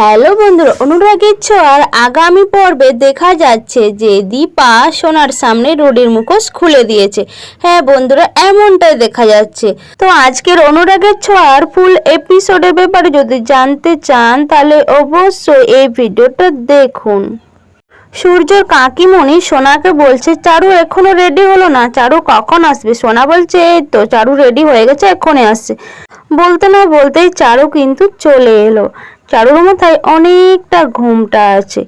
Hello বন্ধুরা, অনুরাগের ছোঁয়ার আগামী পর্বে দেখা যাচ্ছে যে দীপা সোনার সামনে রোডের মুখোশ খুলে দিয়েছে। হ্যাঁ বন্ধুরা, এমনটাই দেখা যাচ্ছে। তো আজকের অনুরাগের ছোঁয়ার ফুল এপিসোডের ব্যাপারে যদি জানতে চান, তাহলে অবশ্যই এই ভিডিওটা দেখুন। সূর্যর কাকিমণি সোনাকে বলছে, চারু এখনও রেডি হলো না। চারু কখন আসবে? সোনা বলছে, এই তো, চারু রেডি হয়ে গেছে এক্ষুনি আসছে। বলতে না বলতেই চারু কিন্তু চলে এলো। চারুর মাথায় অনেকটা ঘুমটা আছে।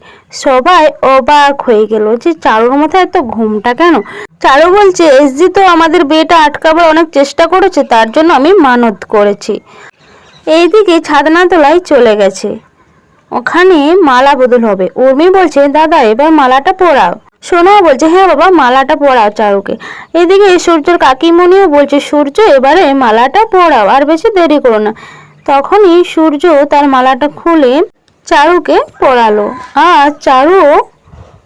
সবাই অবাক হয়ে গেল যে চারুর মাথায় এত ঘুমটা কেন? চারু বলছে এসজি তো আমাদের বিয়েটা আটকাবার অনেক চেষ্টা করেছে, তার জন্য আমি মানত করেছি। এইদিকে ছাদনা তলায় চলে গেছে। ওখানে মালা বদল হবে। উর্মি বলছে, দাদা, এবার মালাটা পরাও। সোনাও বলছে হ্যাঁ বাবা, মালাটা পরাও চারুকে। এদিকে সূর্যর কাকিমণিও বলছে, সূর্য, এবারে মালাটা পরাও, আর বেশি দেরি করো না। তখনই সূর্য তার মালাটা খুলে চারুকে পরালো। আর চারু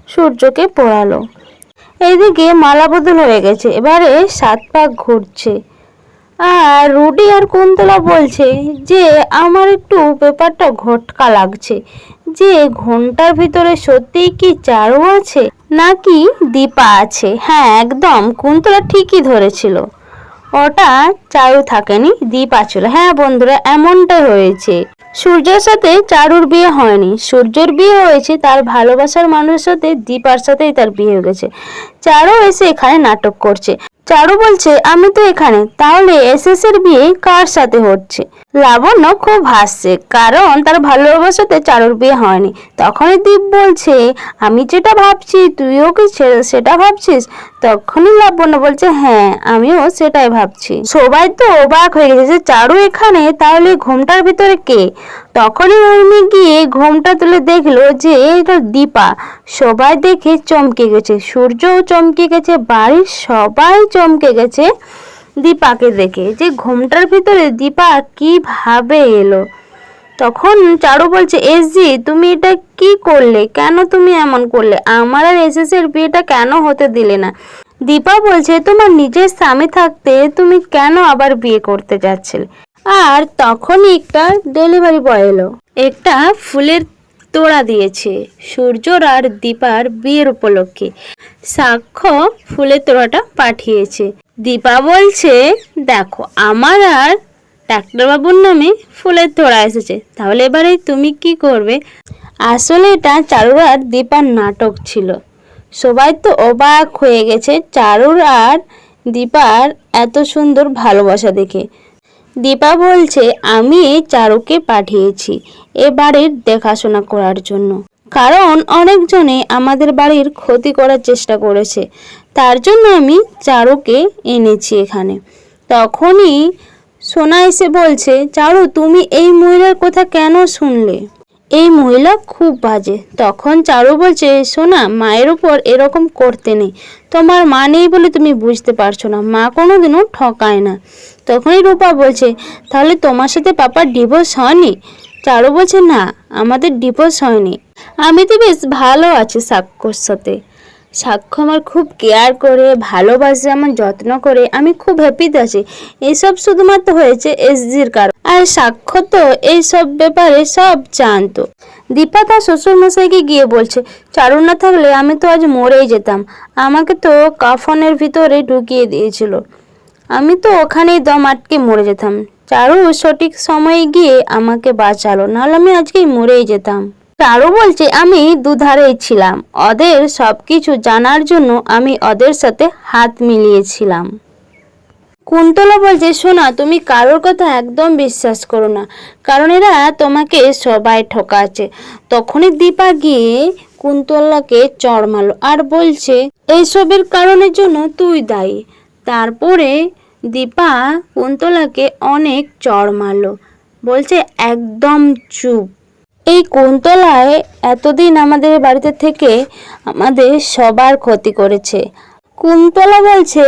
সূর্যকে পরালো। এইদিকে মালা বদল হয়ে গেছে। এবারে সাত পাক ঘুরছে। আর রুডি আর কুন্তলা বলছে যে, আমার একটু ব্যাপারটা ঘটকা লাগছে। যে, ঘণ্টার ভিতরে সত্যিই কি চারু আছে? নাকি দীপা আছে? হ্যাঁ একদম। কুন্তলা ঠিকই ধরেছিল। ওটা চারু থাকেনি? দ্বীপ আছিল হ্যাঁ বন্ধুরা এমনটা হয়েছে। সূর্যের সাথে চারুর বিয়ে হয়নি। সূর্যর বিয়ে হয়েছে, তার ভালোবাসার মানুষের সাথে দীপার সাথেই তার বিয়ে হয়ে গেছে। চারু এসে এখানে নাটক করছে। চারু বলছে, আমি তো এখানে। তাহলে এসএস এর বিয়ে কার সাথে হচ্ছে? লাবণ্য খুব হাসছে, কারণ তার ভালোবাসাতে চারুর বিয়ে হয়নি। তখনই দীপ বলছে, আমি যেটা ভাবছি, তুইও কি সেটা ভাবছিস? তখনই লাবণ্য বলছে হ্যাঁ আমিও সেটাই ভাবছি। সবাই তো অবাক হয়ে গেছে যে চারু এখানে, তাহলে ঘুমটার ভিতরে কে? তখনই উর্মি গিয়ে ঘুমটা তুলে দেখল যে এটা দীপা। সবাই দেখে চমকে গেছে। সূর্যও চমকে গেছে, বাড়ির সবাই চমকে গেছে দীপাকে দেখে। যে ঘুমটার ভিতরে দীপা কীভাবে এলো। তখন চারু বলছে এসজি তুমি এটা কি করলে? কেন তুমি এমন করলে? আমার আর এস এর বিয়েটা কেন হতে দিলে না? দীপা বলছে, তোমার নিজের স্বামী থাকতে তুমি কেন আবার বিয়ে করতে যাচ্ছিলে? আর তখনই একটা ডেলিভারি বয় এলো। একটা ফুলের তোড়া দিয়েছে। সূর্যর আর দীপার বিয়ের উপলক্ষে। সাক্ষ্য ফুলের তোড়াটা পাঠিয়েছে। দীপা বলছে, দেখো, আমার আর ডাক্তারবাবুর নামে ফুলের তোড়া এসেছে। তাহলে এবারে তুমি কি করবে? আসলে এটা চারুর আর দীপার নাটক ছিল। সবাই তো অবাক হয়ে গেছে চারুর আর দীপার এত সুন্দর ভালোবাসা দেখে। দীপা বলছে, আমি এই চারুকে পাঠিয়েছি এ বাড়ির দেখাশোনা করার জন্য। কারণ অনেকজনে আমাদের বাড়ির ক্ষতি করার চেষ্টা করেছে। তার জন্য আমি চারুকে এনেছি এখানে। তখনই সোনা এসে বলছে, চারু, তুমি এই মহিলার কথা কেন শুনলে? এই মহিলা খুব বাজে। তখন চারু বলছে, সোনা, মায়ের উপর এরকম করতে নেই। তোমার মা নেই বলে তুমি বুঝতে পারছ না। মা কোনোদিনও ঠকায় না। তখনই রূপা বলছে, তাহলে তোমার সাথে পাপার ডিভোর্স হয়নি? চারু বলছে, না, আমাদের ডিভোর্স হয়নি। আমি তো বেশ ভালো আছি সাক্ষর সাথে। সাক্ষ্য আমার খুব কেয়ার করে, ভালোবাসে, আমার যত্ন করে, আমি খুব হ্যাপিতে আছি। এইসব শুধুমাত্র হয়েছে এসজির কারণ। আর সাক্ষ্য তো এইসব ব্যাপারে সব জানতো। দীপা তার শ্বশুর মশাইকে গিয়ে বলছে চারু না থাকলে আমি তো আজ মরেই যেতাম। আমাকে তো কাফনের ভিতরে ঢুকিয়ে দিয়েছিল। আমি তো ওখানেই দম আটকে মরে যেতাম। চারু সঠিক সময়ে গিয়ে আমাকে বাঁচালো, নাহলে আমি আজকেই মরেই যেতাম। চারু বলছে, আমি দুধারেই ছিলাম। ওদের সবকিছু জানার জন্য আমি ওদের সাথে হাত মিলিয়েছিলাম। কুন্তলা বলছে, শোনা, তুমি কারোর কথা একদম বিশ্বাস করো না। কারণ এরা তোমাকে সবাই ঠকাচ্ছে। তখনই দীপা গিয়ে কুন্তলাকে চড় মারলো আর বলছে এইসবের কারণের জন্য তুই দায়ী। তারপরে দীপা কুন্তলাকে অনেক চড় মারলো। বলছে, একদম চুপ। এই কুন্তলায় এতদিন আমাদের বাড়িতে থেকে আমাদের সবার ক্ষতি করেছে। কুন্তলা বলছে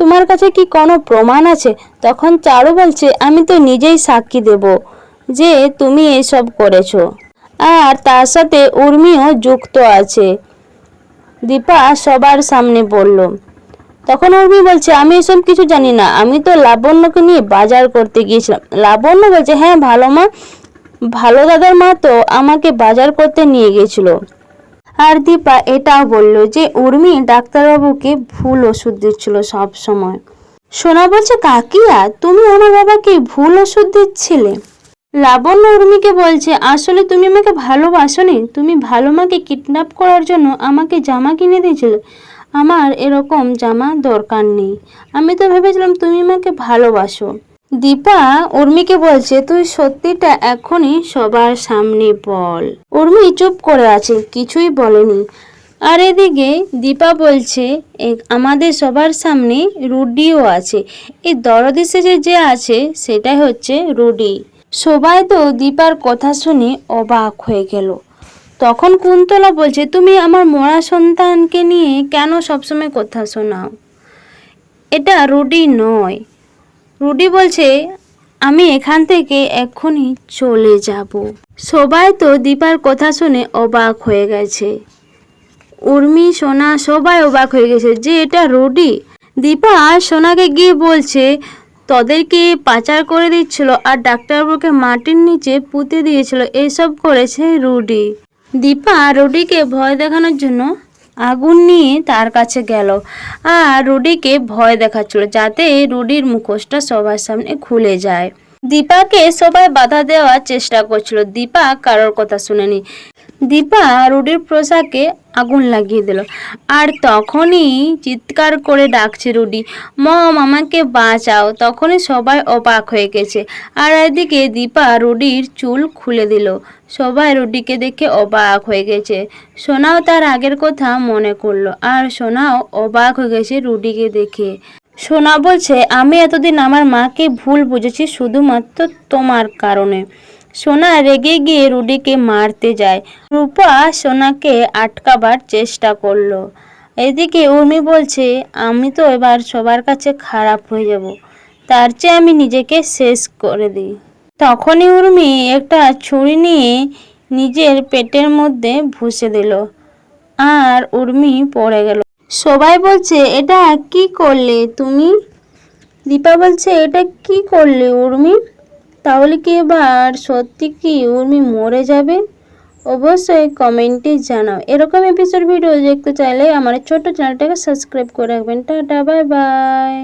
তোমার কাছে কি কোনো প্রমাণ আছে? তখন চারু বলছে, আমি তো নিজেই সাক্ষী দেব যে তুমি এসব করেছ। আর তার সাথে উর্মিও যুক্ত আছে। দীপা সবার সামনে বলল। তখন উর্মি বলছে, আমি এসব কিছু জানি না। আমি তো লাবণ্যকে নিয়ে বাজার করতে গিয়েছিলাম। লাবণ্য বলছে হ্যাঁ ভালো মা। ভালো দাদার মা তো আমাকে বাজার করতে নিয়ে গেছিল আর দীপা এটাও বলল যে, উর্মি ডাক্তারবাবুকে ভুল ওষুধ দিচ্ছিল সব সময়। সোনা বলছে, কাকিয়া, তুমি আমার বাবাকে ভুল ওষুধ দিচ্ছিলে? লাবণ্য উর্মিকে বলছে, আসলে তুমি আমাকে ভালোবাসোনি। তুমি ভালো মাকে কিডন্যাপ করার জন্য আমাকে জামা কিনে দিয়েছিলে। আমার এরকম জামা দরকার নেই। আমি তো ভেবেছিলাম তুমি আমাকে ভালোবাসো। দীপা উর্মিকে বলছে, তুই সত্যিটা এখনই সবার সামনে বল। উর্মি চুপ করে আছে, কিছুই বলেনি। আর এদিকে দীপা বলছে, "এ- আমাদের সবার সামনে রুডিও আছে। এই দরদি সেজে যে আছে, সেটাই হচ্ছে রুডি। সবাই তো দীপার কথা শুনে অবাক হয়ে গেল। তখন কুন্তলা বলছে, তুমি আমার মরা সন্তানকে নিয়ে কেন সবসময় কথা শোনাও? এটা রুডি নয়। রুডি বলছে, আমি এখান থেকে এক্ষুনি চলে যাব। সবাই তো দীপার কথা শুনে অবাক হয়ে গেছে। উর্মি, সোনা সবাই অবাক হয়ে গেছে যে এটা রুডি। দীপা সোনাকে গিয়ে বলছে, তাদেরকে পাচার করে দিচ্ছিল আর ডাক্তারবাবুকে মাটির নিচে পুঁতে দিয়েছিল। এইসব করেছে রুডি। দীপা রুডিকে ভয় দেখানোর জন্য আগুন নিয়ে তার কাছে গেল। আর রুডিকে ভয় দেখাচ্ছিল যাতে রুডির মুখোশটা সবার সামনে খুলে যায়। দীপাকে সবাই বাধা দেওয়ার চেষ্টা করছিল। দীপা কারোর কথা শুনেনি। দীপা রুডির পোশাকে আগুন লাগিয়ে দিল। আর তখনই চিৎকার করে ডাকছে রুডি, মম, আমাকে বাঁচাও। তখনই সবাই অবাক হয়ে গেছে। আর এদিকে দীপা রুডির চুল খুলে দিল। সবাই রুডিকে দেখে অবাক হয়ে গেছে। সোনাও তার আগের কথা মনে করল আর সোনাও অবাক হয়ে গেছে রুডিকে দেখে। সোনা বলছে, আমি এতদিন আমার মাকে ভুল বুঝেছি শুধুমাত্র তোমার কারণে। সোনা রেগে গিয়ে রুডিকে মারতে যায়। রূপা সোনাকে আটকাবার চেষ্টা করল। এদিকে উর্মি বলছে, আমি তো এবার সবার কাছে খারাপ হয়ে যাব। তার চেয়ে আমি নিজেকে শেষ করে দিই। তখনই উর্মি একটা ছুরি নিয়ে নিজের পেটের মধ্যে ভুষে দিল। আর উর্মি পড়ে গেল। সবাই বলছে, এটা কি করলে তুমি? দীপা বলছে, এটা কি করলে উর্মি? তাহলে কি এবার সত্যি কি উর্মি মরে যাবে? অবশ্যই কমেন্টে জানাও। এরকম এপিসোড ভিডিও দেখতে চাইলে আমার ছোট চ্যানেলটাকে সাবস্ক্রাইব করে রাখবেন। Tata bye bye